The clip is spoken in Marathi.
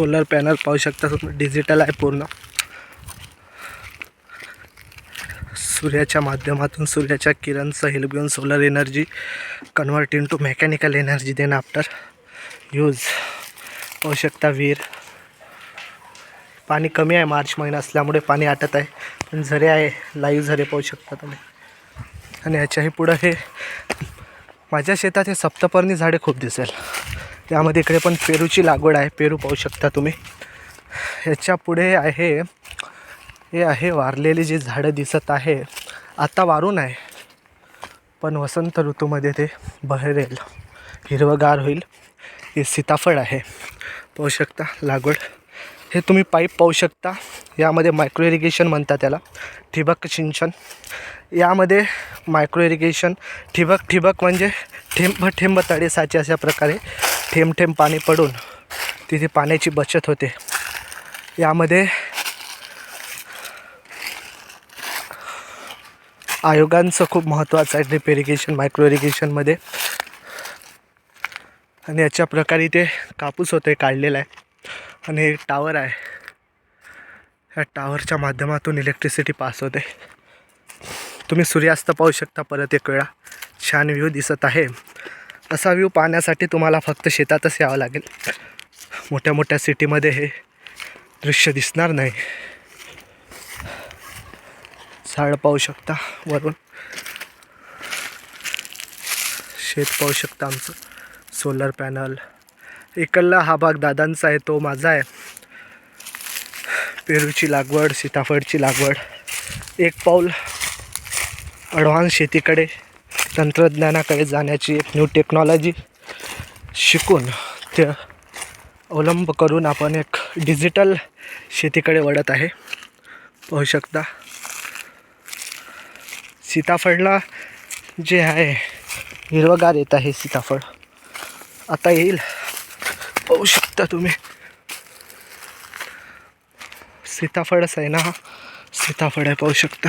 सोलर पॅनल पाहू शकता. तुम्ही डिजिटल आहे पूर्ण. सूर्याच्या माध्यमातून सूर्याच्या किरणचं हेल्प घेऊन solar energy convert into mechanical energy then after use पाहू शकता विहीर. पाणी कमी आहे मार्च महिना असल्यामुळे पाणी आटत आहे. पण झरे आहे. लाईव्ह झरे पाहू शकता तुम्ही. आणि याच्याही पुढं हे माझ्या शेतात हे सप्तपर्णी झाडे खूप दिसेल. त्यामध्ये इकडे पण पेरूची लागवड आहे. पेरू पाहू शकता तुम्ही. ह्याच्या पुढे आहे हे आहे वारलेली जी झाडं दिसत आहे. आता वारून आहे. पण वसंत ऋतूमध्ये ते बहरेल. हिरवगार होईल. हे सीताफळ आहे. पाहू शकता लागवड. हे तुम्ही पाईप पाहू शकता. यामध्ये मायक्रो इरिगेशन म्हणतात त्याला. ठिबक सिंचन. यामध्ये मायक्रो इरिगेशन ठिबक ठिबक म्हणजे ठेंब ठेंब तडेसाचे अशा प्रकारे थेंब थेंब पाणी पडून तिथे पाण्याची बचत होते. यामध्ये आयोगांचं खूप महत्त्वाचं आहे ड्रिप इरिगेशन मायक्रो इरिगेशनमध्ये आणि याच्या प्रकारे ते कापूस होते काढलेला आहे. आणि एक टावर आहे. ह्या टावरच्या माध्यमातून इलेक्ट्रिसिटी पास होते. तुम्ही सूर्यास्त पाहू शकता परत एक वेळा. छान व्ह्यू दिसत आहे. असा व्ह्यू पाहण्यासाठी तुम्हाला फक्त शेतातच यावं लागेल. मोठ्या मोठ्या सिटीमध्ये हे दृश्य दिसणार नाही. झाड पाहू शकता वरून. शेत पाहू शकता आमचं. सोलर पॅनल इकडला हा भाग दादांचा आहे तो माझा आहे. पेरूची लागवड सीताफळची लागवड. एक पाऊल अडवान्स शेतीकडे. तंत्रज्ञानाकडे जाण्याची एक न्यू टेक्नॉलॉजी शिकून ते अवलंब करून आपण एक डिजिटल शेतीकडे वळत आहे. पाहू शकता. सीताफळला जे आहे हिरवगार येत आहे सीताफळ. आता येईल. पाहू शकता तुम्ही. सीताफळच आहे ना हा सीताफळ आहे पाहू शकता.